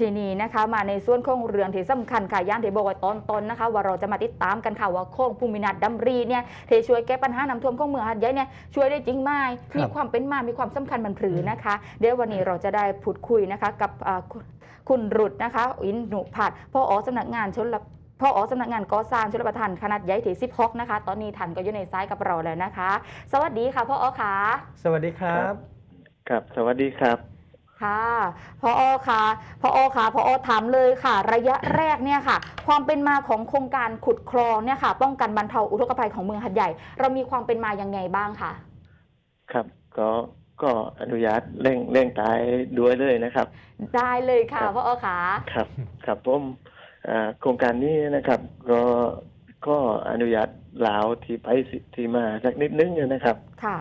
ทีนี้นะคะมาในส่วนของเรื่องที่สำคัญค่ะย่านที่บอกไว้ตอนต้นนะคะ ว่าเราจะมาติดตามกันค่ะว่าโค้งภูมินัดดำรีเนี่ยที่ช่วยแก้ปัญหาน้ำท่วมของเมืองหัดใหญ่เนี่ยช่วยได้จริงไหมครับมีความเป็นมา มีความสำคัญมันผือนะคะ เดี๋ยววันนี้เราจะได้พูดคุยนะคะกับอ่าคุณคุณรุดนะคะ อินหนุผัดพ่ออ๋อสำนักงานชนรับพ่ออ๋อสำนักงานก่อสร้างชลประทานขนาดใหญ่ที่16นะคะ ตอนนี้ทันก็อยู่ในซ้ายกับเราแล้วนะคะ สวัสดีค่ะพ่ออ๋อค่ะ สวัสดีครับ ครับ สวัสดีครับ ค่ะพออค่ะพออค่ะพออถามเลยค่ะ ระยะแรกเนี่ยค่ะ ความเป็นมาของโครงการขุดคลองเนี่ยค่ะ ป้องกันบรรเทาอุทกภัยของเมืองหัดใหญ่ เรามีความเป็นมายังไงบ้างคะครับ ก็ก็อนุญาตเร่งเร่งตายด้วยเลยนะครับ ได้เลยค่ะครับพออค่ะครับ ครับผมอ่าโครงการนี้นะครับ ก็ก็อนุญาตลาวที่ไปสิที่มาสักนิดนึงนะครับ ค่ะ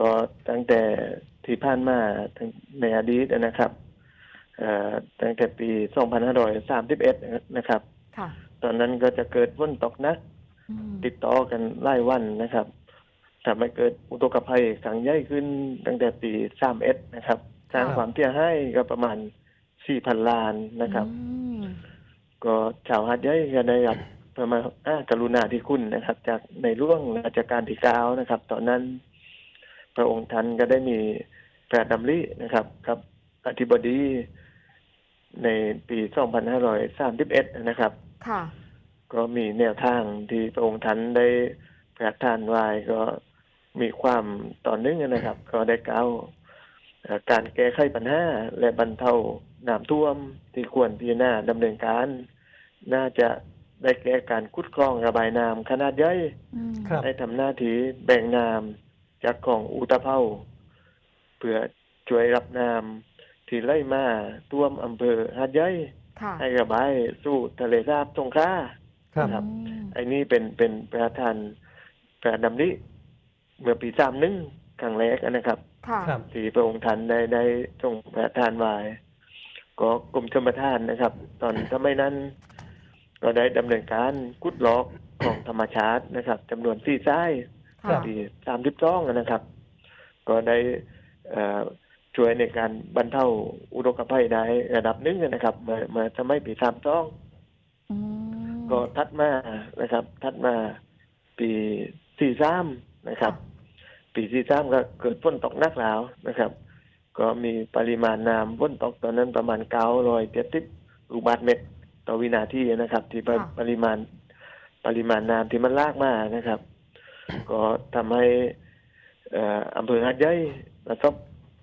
ก็ตั้งแต่ ที่ผ่านมาทั้งในอดีตนะครับเอ่อตั้งแต่ปี 2531 นะครับค่ะตอนนั้นก็จะเกิดฝนตกหนักอืมติดต่อกันหลายวันนะครับทำให้เกิดอุทกภัยครั้งใหญ่ขึ้นตั้งแต่ปี 31 นะครับ สร้างครับความเสียหายก็ประมาณ 4,000 ล้านนะครับอืมก็ชาวหาดใหญ่ก็ได้รับประมาณอ่ากรุณาธิคุณนะครับ จากในร่วงราชการที่เก้านะครับ ตอนนั้นพระองค์ท่านก็ได้มี พระราชดำรินะครับกับอธิบดีในปี 2531 นะครับ ค่ะ ก็มีแนวทางที่พระองค์ท่านได้พระราชทานไว้ก็มีความต่อเนื่องนะครับ ก็ได้กล่าวเอ่อการแก้ไขปัญหาและบรรเทาน้ำท่วมที่ควรพิจารณาดำเนินการ น่าจะได้แก้การคุดคลองระบายน้ำขนาดใหญ่อืมครับได้ทำหน้าที่แบ่งน้ำจากของอุตภเปา เพื่อช่วยรับน้ำที่ไหลมาท่วมอำเภอหาดใหญ่ค่ะ ให้ระบายสู่ทะเลสาบสงขลาครับครับอืม ไอ้นี่เป็นเป็นประธานประดำนี้เมื่อปีสามหนึ่งครั้งแรกนะครับ ค่ะ ครับ ที่พระองค์ท่านได้ได้ทรงประทานไว้ก็กรมชมประทานนะครับ ตอนสมัยนั้น ก็ได้ดำเนินการกุดล็อกของธรรมชาตินะครับจำนวนสี่ไส้ค่ะปีสามสิบสองนะครับ ก็ได้เอ่อ ช่วยในการบรรเทาอุทกภัยได้ระดับหนึ่งนะครับเมื่อเมื่อสมัยปีสามสองอืมก็ทัดมานะครับ ทัดมา ปีสี่สามนะครับ ปีสี่สามก็เกิดฝนตกหนักแล้วนะครับ ก็มีปริมาณน้ำฝนตกตอนนั้นประมาณเก้าร้อยเจ็ดสิบลูกบาศก์เมตรต่อวินาทีนะครับ ที่ปริปริมาณปริมาณน้ำที่มันลากมานะครับ ก็ทำให้เอ่ออำเภอหัดใหญ่ ประสบ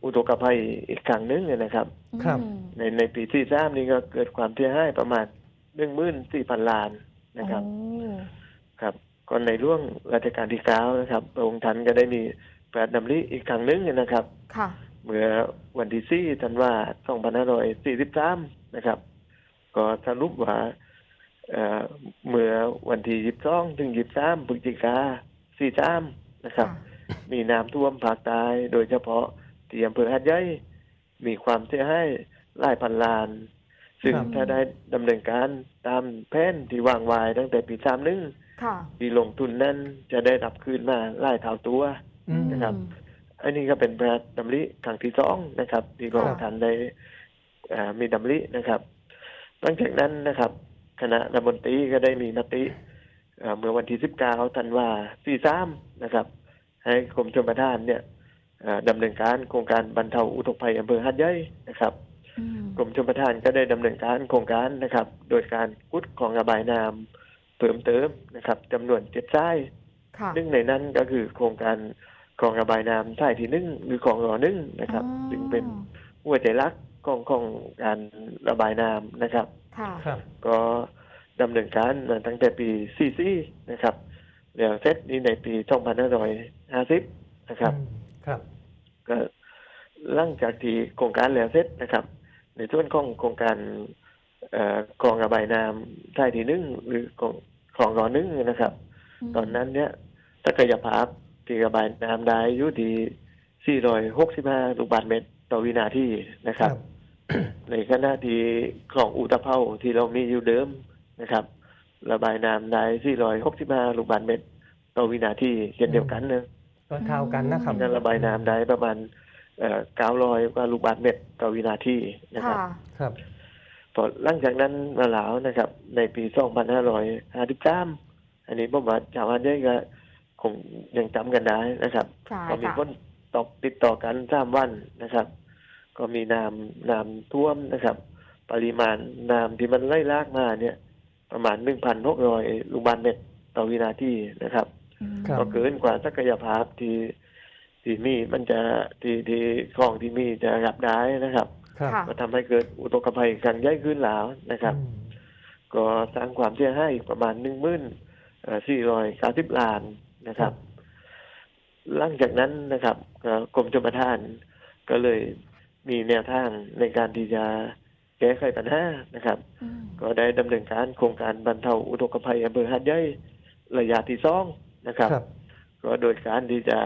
อุทกภัยอีกครั้งหนึงนะครับ ครับอืมในในปีที่สามนี้ก็เกิดความเสียหายประมาณหนึ่งหมื่นสี่พันล้านนะครับโอ้ครับก็ในร่วงรัชกาลที่เก้านะครับพระองค์ท่านก็ได้มีพระราชดำริอีกครั้งหนึงนะครับ ค่ะ เมื่อวันที่สี่ธันวาสองพันห้าร้อยสี่สิบสามนะครับ ก็สรุปว่าเอ่อเมื่อวันที่ยี่สิบสองถึงยี่สิบสามพฤศจิกาสี่สามนะครับ มีน้ำท่วมภาคใต้โดยเฉพาะที่อำเภอหัดใหญ่มีความเสียหายหลายพันล้าน ซึ่งครับถ้าได้ดำเนินการตามแผนที่วางไว้ตั้งแต่ปีสามหนึ่งค่ะที่ลงทุนนั้นจะได้รับคืนมาหลายเท่าตัวอืมนะครับ อันนี้ก็เป็นพระราชดำริครั้งที่สองนะครับ ที่พระองค์ท่านได้เอ่อมีดำรินะครับหลังจากนั้นนะครับ คณะรัฐมนตรีก็ได้มีมติเอ่อเมื่อวันที่สิบเก้าธันวาสี่สามนะครับ ให้กรมชลประทานเนี่ยเอ่อดำเนินการโครงการบรรเทาอุทกภัยอำเภอหัดใหญ่นะครับอืมกรมชลประทานก็ได้ดำเนินการโครงการนะครับ โดยการกุดของระบายน้ำเพิ่มเติมนะครับจำนวนเจ็ดไส้ค่ะหนึ่งในนั้นก็คือโครงการคลองระบายน้ำสายที่หนึ่งหรือคลองรอหนึ่งนะครับอ๋อซึ่งเป็นหัวใจหลักของของการระบายน้ำนะครับค่ะครับก็ดำเนินการมาตั้งแต่ปี 44 นะครับ แล้วเสร็จนี้ในปี 2550 นะครับอืมครับก็หลังจากที่โครงการแล้วเสร็จนะครับ ในส่วนของโครงการเอ่อคลองระบายน้ำสายที่หนึ่งหรือของคลองรอหนึ่งนะครับมตอนนั้นเนี่ยศักยภาพที่ระบายน้ำได้อยู่ที่465ลูกบาศก์เมตรต่อวินาทีนะครับ ในขณะที่คลองอุตภเปาที่เรามีอยู่เดิมนะครับ ระบายน้ำได้465ลูกบาศก์เมตรต่อวินาทีเช่นเดียวกันนะก็เท่ากันนะครับนั้นระบายน้ำได้ประมาณเอ่อ900กว่าลูกบาศก์เมตรต่อวินาทีนะครับค่ะครับพพอหลังจากนั้นมาหลาวนะครับ ในปี2553อันนี้ผมว่าชาวบ้านเยอะก็คงยังจำกันได้นะครับใช่ก็มีค่ะฝนตกติดต่อกันสามวันนะครับ ก็มีน้ำน้ำท่วมนะครับ ปริมาณน้ำที่มันไล่ลากมาเนี่ย ประมาณ1,600ลูกบาศก์เมตรต่อวินาทีนะครับอืมครับ ก็เกินกว่าศักยภาพที่ที่มีมันจะที่ที่คลองที่มีจะรับได้นะครับครับค่ะก็ทำให้เกิดอุทกภัยครั้งใหญ่ขึ้นแล้วนะครับอืมก็สร้างความเสียหายอีกประมาณหนึ่งหมื่นสี่ร้อยเก้าสิบล้านนะครับ หลังจากนั้นนะครับก็กรมชลประทานก็เลยมีแนวทางในการที่จะ แก้ไขปัญหานะครับอืมก็ได้ดำเนินการโครงการบรรเทาอุทกภัยอำเภอหาดใหญ่ระยะที่สองนะครับครับก็โดยการที่จะ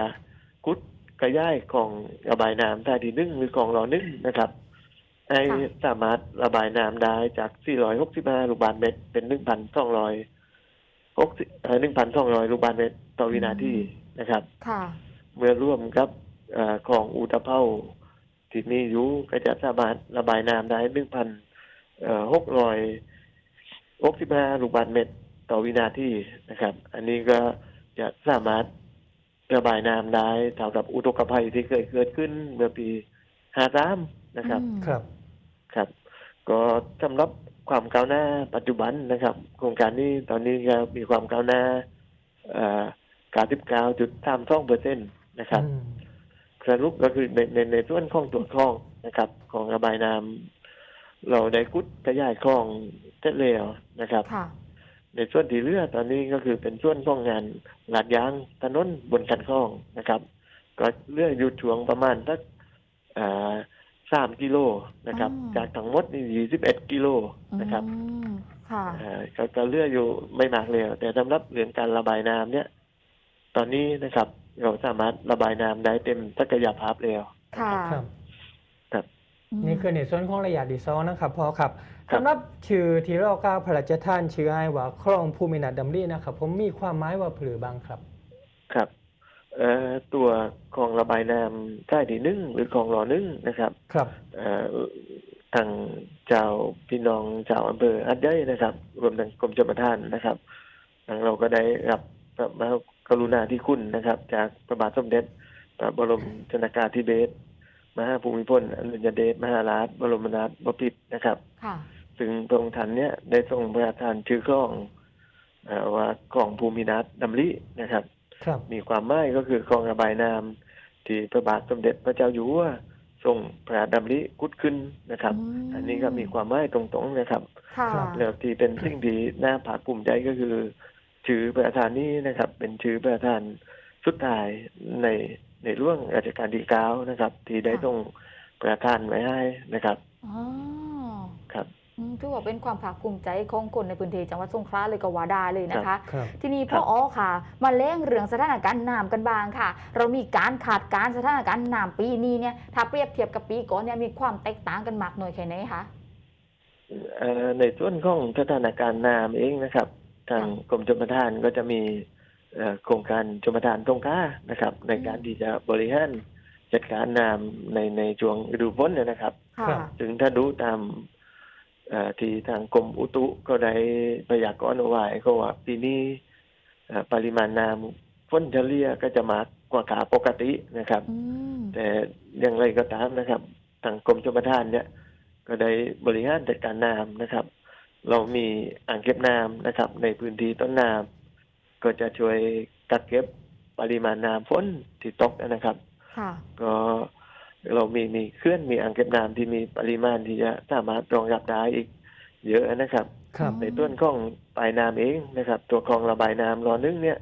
กุดกระย่ายของระบายน้ำท่าที่หนึ่งหรือของรอหนึ่งนะครับให้สามารถระบายน้ำได้จาก 465 ลูกบาศก์เมตร เป็น 1,200 1,200 ลูกบาศก์เมตรต่อวินาทีนะครับค่ะเมื่อร่วมกับเอ่อของอุตภเปา ที่มีอยู่ก็จะสามารถระบายน้ำได้1,665ลูกบาศก์เมตรต่อวินาทีนะครับ อันนี้ก็จะสามารถระบายน้ำได้เท่ากับอุทกภัยที่เคยเกิดขึ้นเมื่อปี53นะครับอืมครับครับ ก็สำหรับความก้าวหน้าปัจจุบันนะครับ โครงการนี้ตอนนี้ก็มีความก้าวหน้าเอ่อ99.32เปอร์เซ็นต์นะครับอืม สรุปก็คือในในในส่วนของตัวคลองนะครับ ของระบายน้ำเราได้กุดขยายคลองเสร็จแล้วนะครับค่ะในส่วนที่เหลือตอนนี้ก็คือเป็นส่วนของงานลาดยางถนนบนคันคลองนะครับ ก็เหลืออยู่ช่วงประมาณสักสามกิโลนะครับอ๋อจากทั้งหมดนี่ยี่สิบเอ็ดกิโลนะครับอืมค่ะอ่าก็ก็เหลืออยู่ไม่มากเลยแต่สำหรับเรื่องการระบายน้ำเนี่ย ตอนนี้นะครับ เราสามารถระบายน้ำได้เต็มศักยภาพแล้ว ค่ะ ครับครับมนี่คือในส่วนของระยะดีซอนะครับพอครับครับ สำหรับชื่อที่เราก้าวพระราชทานชื่อให้ว่าคลองภูมินาถดำรีนะครับ ผมมีความหมายว่าผือบางครับ ครับเอ่อตัวคลองระบายน้ำใต้ที่หนึ่งหรือคลองรอหนึ่งนะครับครับ เอ่อทางเจ้าพี่น้องชาวอำเภออัดเย้ยนะครับ รวมทั้งกรมชลประทานนะครับทางเราก็ได้รับพระมหากรุณาธิคุณนะครับ จากพระบาทสมเด็จพระบรมชนากาธิเบศรมหาภูมิพลอดุลยเดชมหาราชบรมนาถบพิตรนะครับค่ะซึ่งพระองค์ท่านเนี่ยได้ทรงพระราชทานชื่อคลองเอ่อว่าคลองภูมินาถดำรินะครับครับมีความหมายก็คือคลองระบายน้ำที่พระบาทสมเด็จพระเจ้าอยู่หัวทรงพระราชดำริกุดขึ้นนะครับอืมอันนี้ก็มีความหมายตรงๆนะครับค่ะครับแล้วที่เป็นสิ่งที่น่าภาคภูมิใจก็คือ ชื่อประธานนี้นะครับ เป็นชื่อประธานสุดท้ายในในร่วงราชการที่เก้านะครับ ที่ได้ทรงประธานไว้ให้นะครับอ๋อครับอืมถือว่าเป็นความภาคภูมิใจของคนในพื้นที่จังหวัดสงขลาเลยก็ว่าได้เลยนะคะครับทีนี้ครัพ่อบอ๋อค่ะ มาเล่งเรื่องสถานการณ์น้ำกันบ้างค่ะ เรามีการขาดการณ์สถานการณ์น้ำปีนี้เนี่ยถ้าเปรียบเทียบกับปีก่อนเนี่ยมีความแตกต่างกันมากน้อยแค่ไหนคะเอ่อในส่วนของสถานการณ์น้ำเองนะครับ ทางกรมชลประทานก็จะมีเอ่อโครงการชลประทานตรงค้านะครับ ในการที่จะบริหารจัดการน้ำในในช่วงฤดูฝนเนยนะครับค่ะครับถึงถ้าดูตามเอ่อที่ทางกรมอุตุก็ได้พยากรณ์เอาไว้ก็ว่าปีนี้เอ่อปริมาณน้ำฝนเฉลี่ยก็จะมากกว่าขาปกตินะครับอืมแต่อย่างไรก็ตามนะครับ ทางกรมชลประทานเนี่ย ก็ได้บริหารจัดการน้ำนะครับ เรามีอ่างเก็บน้ำนะครับ ในพื้นที่ต้นน้ำก็จะช่วยกักเก็บปริมาณน้ำฝนที่ตกนะครับค่ะก็เรามีมีเคลื่อนมีอ่างเก็บน้ำที่มีปริมาณที่จะสามารถรองรับได้อีก เยอะนะครับครับในต้นของปลายน้ำเองนะครับ ตัวคลองระบายน้ำรอนึงเนี่ย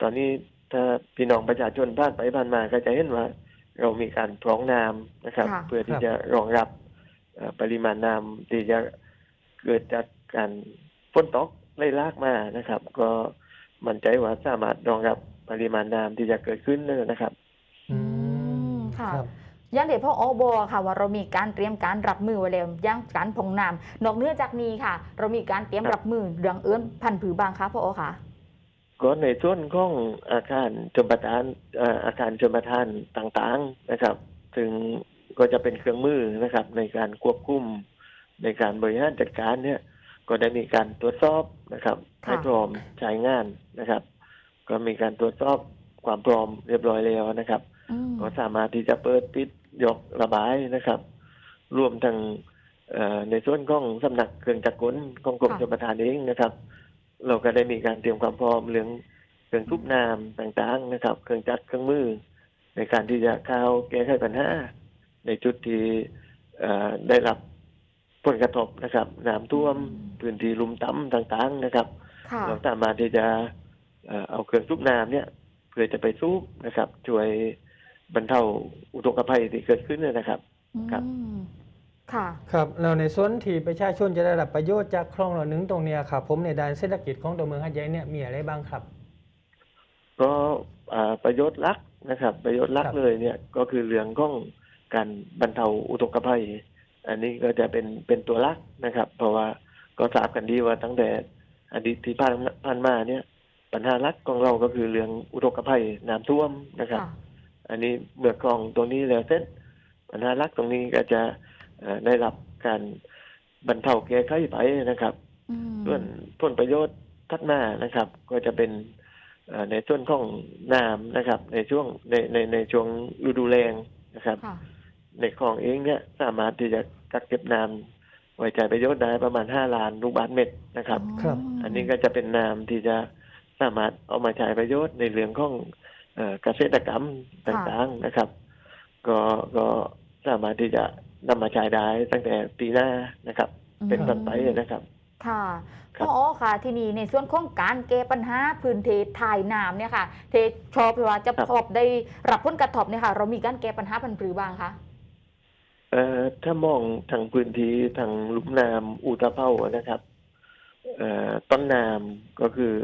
ตอนนี้ถ้าพี่น้องประชาชนผ่านไปผ่านมาก็จะเห็นว่า เรามีการพร้องน้ำนะครับค่ะเพื่อที่ครับจะรองรับเอ่อปริมาณน้ำที่จะ เกิดจากการฝนตกไล่ลากมานะครับ ก็มั่นใจว่าสามารถรองรับปริมาณน้ำที่จะเกิดขึ้นนะครับ อืมค่ะครับอย่างเด็กพ่ออ๋อบอกค่ะว่าเรามีการเตรียมการรับมือไว้แล้วย่างการพองน้ำนอกเหนื้อจากนี้ค่ะ เรามีการเตรียมครับ รับมือเรื่องเอื้อนพันธุ์ผือบางคะพ่ออ๋อค่ะ ก็ในส่วนของอาคารชมประทานเอ่ออาคารชมประทานต่างๆนะครับซึ่งก็จะเป็นเครื่องมือนะครับ ในการควบคุม ในการบริหารจัดการเนี่ยก็ได้มีการตรวจสอบนะครับค่ะให้พร้อมใช้งานนะครับ ก็มีการตรวจสอบความพร้อมเรียบร้อยแล้วนะครับอืมก็สามารถที่จะเปิดปิดยกระบายนะครับ รวมทั้งเอ่อในส่วนของสำนักเครื่องจักรกลของกรมชลประทานเองนะครับ เราก็ได้มีการเตรียมความพร้อมเรื่องเครื่องทุบน้ำต่างๆนะครับ เครื่องจักรเครื่องมือ ในการที่จะเข้าแก้ไขปัญหาในจุดที่เอ่อได้รับ ผลกระทบนะครับน้ำท่วมพื้นที่ลุ่มต่ำต่างๆนะครับ ค่ะ เราสามารถที่จะเอ่อเอาเครื่องสูบน้ำเนี่ย เพื่อจะไปสูบนะครับ ช่วยบรรเทาอุทกภัยที่เกิดขึ้นเนยนะครับ ครับ อืมค่ะ ครับเราในส่วนที่ประชาชนจะได้รับประโยชน์จากคลองเหล่านึงตรงเนี้ยครับผมในด้านเศรษฐกิจของตัวเมืองหัดใหญ่เนี่ยมีอะไรบ้างครับ ก็อ่าประโยชน์หลักนะครับ ประโยชน์หลักครับ เลยเนี่ยก็คือเรื่องของการบรรเทาอุทกภัย อันนี้ก็จะเป็นเป็นตัวหลักนะครับ เพราะว่าก็ทราบกันดีว่าตั้งแต่อดีตที่ผ่านผ่านมาเนี่ย ปัญหาหลักของเราก็คือเรื่องอุทกภัยน้ำท่วมนะครับค่ะอันนี้เมื่อกรองตรงนี้แล้วเสร็จปัญหาหลักตรงนี้ก็จะเอ่อได้รับการบรรเทาแก้ไขไปนะครับอืมส่วนผลประโยชน์ทัดมานะครับ ก็จะเป็นเอ่อในส่วนของน้ำนะครับ ในช่วงในในในช่วงฤดูแล้งนะครับค่ะ ในคลองเองเนี่ยสามารถที่จะกักเก็บน้ำไว้ใช้ประโยชน์ได้ประมาณห้าล้านลูกบาศก์เมตรนะครับ ครับ อันนี้ก็จะเป็นน้ำที่จะสามารถเอามาใช้ประโยชน์ในเรื่องของเอ่อเกษตรกรรมต่างๆนะครับ ก็ก็สามารถที่จะนำมาใช้ได้ตั้งแต่ปีหน้านะครับ เป็นต้นไปนะครับ ค่ะครับ พ่อค่ะทีนี้ในส่วนของการแก้ปัญหาพื้นที่ถ่ายน้ำเนี่ยค่ะเทชอบหรือว่าจะพบได้รับผลกระทบเนี่ยค่ะ เรามีการแก้ปัญหาพันธุ์ปรือบ้างคะ เอ่อถ้ามองทางพื้นที่ทางลุ่มน้ำอุตภเปานะครับเอ่อต้นน้ำก็คือ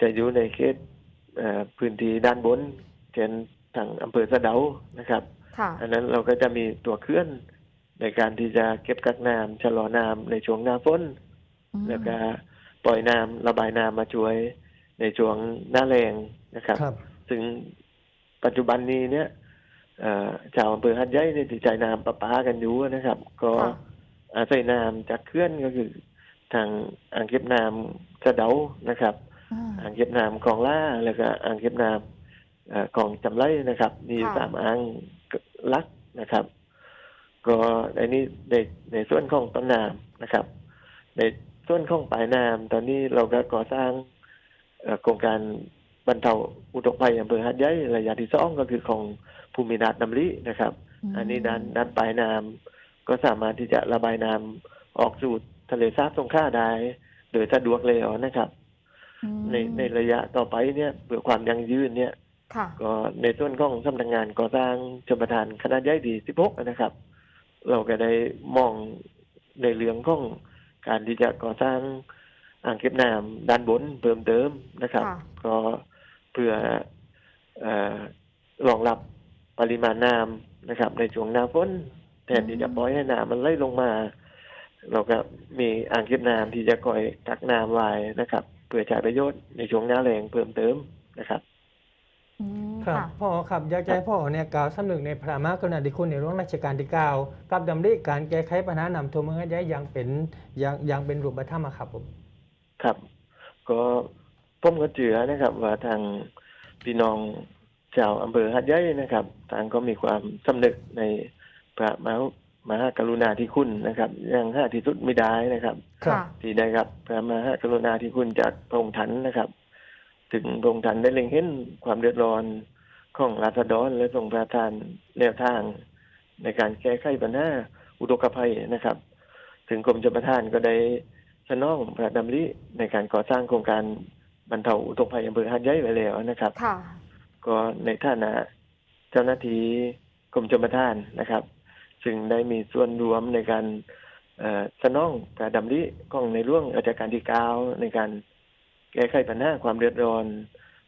จะอยู่ในเขตเอ่อพื้นที่ด้านบนเช่นทางอำเภอสะเดานะครับ ค่ะ อันนั้นเราก็จะมีตัวเคลื่อนในการที่จะเก็บกักน้ำชะลอน้ำในช่วงหน้าฝน อืมแล้วก็ปล่อยน้ำระบายน้ำมาช่วยในช่วงหน้าแรงนะครับ ครับ ซึ่งปัจจุบันนี้เนี่ยเอ่อ ชาวอำเภอหัดใหญ่เนี่ยที่ใช้น้ำประปากันอยู่นะครับ ก็ค่ะอาศัยน้ำจากเคลื่อนก็คือ ทางอ่างเก็บน้ำสะเดานะครับอืมอ่างเก็บน้ำคลองล่าแล้วก็อ่างเก็บน้ำเอ่อคลองจำไรนะครับมีอยู่ค่ะสามอ่างหลักนะครับ ก็ในนี้ในในส่วนของต้นน้ำนะครับ ในส่วนของปลายน้ำตอนนี้เราก็ก่อสร้างเอ่อโครงการ บรรเทาอุทกภัยอำเภอหัดใหญ่ระยะที่สองก็คือของภูมินาถน้ำลินะครับ อันนี้ด้านด้านปลายน้ำก็สามารถที่จะระบายน้ำออกสู่ทะเลสาบสงขลาได้โดยสะดวกเลยนะครับอืมในในระยะต่อไปเนี่ยเพื่อความยั่งยืนเนี่ยค่ะก็ในส่วนของสำนักงานก่อสร้างชมประทานคณะใหญ่ดี16นะครับ เราก็ได้มองในเรื่องของการที่จะก่อสร้างอ่างเก็บน้ำด้านบนเพิ่มเติมนะครับค่ะก็ เพื่อเออรองรับปริมาณน้ำนะครับ ในช่วงหน้าฝนแทนที่จะปล่อยให้น้ำมันไหลลงมา เราก็มีอ่างเก็บน้ำที่จะคอยกักน้ำไว้นะครับ เพื่อใช้ประโยชน์ในช่วงหน้าแรงเพิ่มเติมนะครับอืมครับค่ะพ่อครับอยากจะให้พ่อเนี่ยกล่าวสำนึกในพระมหากรุณาธิคุณในหลวงรัชกาลที่เก้ากับดำริการแก้ไขปัญหาน้ำท่วมเมืองหัดใหญ่อย่างเป็นอย่างอย่างเป็นรูปธรรมอะครับผม ครับ ก็ ผมก็เจือนะครับ ว่าทางพี่น้องชาวอำเภอหัดใหญ่นะครับ ทางก็มีความสำนึกในพระมหามหากรุณาธิคุณนะครับอย่างห้าที่สุดไม่ได้นะครับครับค่ะที่ได้รับพระมหากรุณาธิคุณจากพระองค์ท่านนะครับ ถึงพระองค์ท่านได้เล็งเห็นความเดือดร้อนของราษฎรและทรงประทานแนวทาง ในการแก้ไขปัญหาอุทกภัยนะครับ ถึงกรมชลประทานก็ได้สนองพระดำริในการก่อสร้างโครงการ บรรเทาอุทกภัยอำเภอหาดใหญ่ไว้แล้วนะครับค่ะก็ในฐานะเจ้าหน้าที่กรมชลประทานนะครับ ซึ่งได้มีส่วนรวมในการเอ่อสนองพระดำริของในร่วงราชการที่เก้าในการแก้ไขปัญหาความเดือดร้อน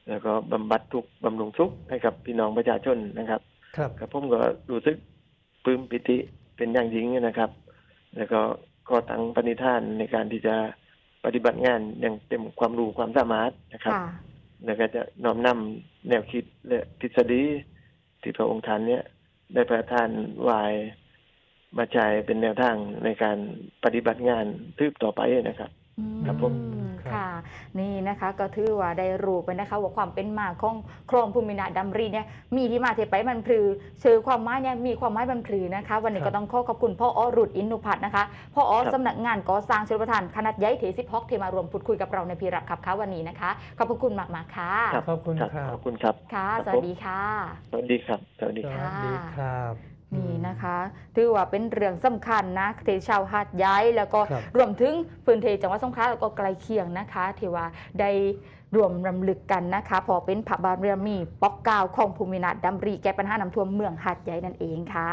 แล้วก็บำบัดทุกข์บำรุงทุกข์ให้กับพี่น้องประชาชนนะครับ ครับกับผมก็รู้สึกปลื้มปิติเป็นอย่างยิ่งนะครับ แล้วก็ก็ตั้งปณิธานในการที่จะ ปฏิบัติงานอย่างเต็มความรู้ความสามารถนะครับค่ะแล้วก็จะน้อมนำแนวคิดและทฤษฎีที่พระองค์ท่านเนี่ยได้ประทานไวายมาใช้เป็นแนวทางในการปฏิบัติงานทืบต่อไปนะครับ ครับผมอืม ครับค่ะนี่นะคะก็ถือว่าได้รู้ไปนะคะว่าความเป็นมาของคลองภูมินาดำรีเนี่ยมีที่มาที่ไปมันพลือชื่อความหมายเนี่ยมีความหมายมันพลือนะคะ วันนี้ก็ต้องขอขอบคุณพ่ออรุดอินนุพัฒน์นะคะพ่ออสำนักงานก่อสร้างชลประทานขนาดใหญ่เทสิบฮอกที่มารวมพูดคุยกับเราในพีรับครับค่ะวันนี้นะคะขอบพระคุณมากๆค่ะครับขอบคุณครับครับขอบคุณครับค่ะครับสวัสดีค่ะ สวัสดีครับสวัสดีสครับวัสดีครับ นี่นะคะ ถือว่าเป็นเรื่องสำคัญนะที่ชาวหาดย้ายแล้วก็ครับรวมถึงพื้นที่จังหวัดสงขลาแล้วก็ไกลเคียงนะคะที่ว่าได้รวมรำลึกกันนะคะ พอเป็นพระบารมีปอกเกล้าของภูมินาถดำรีแก้ปัญหาน้ำท่วมเมืองหาดใหญ่นั่นเองค่ะ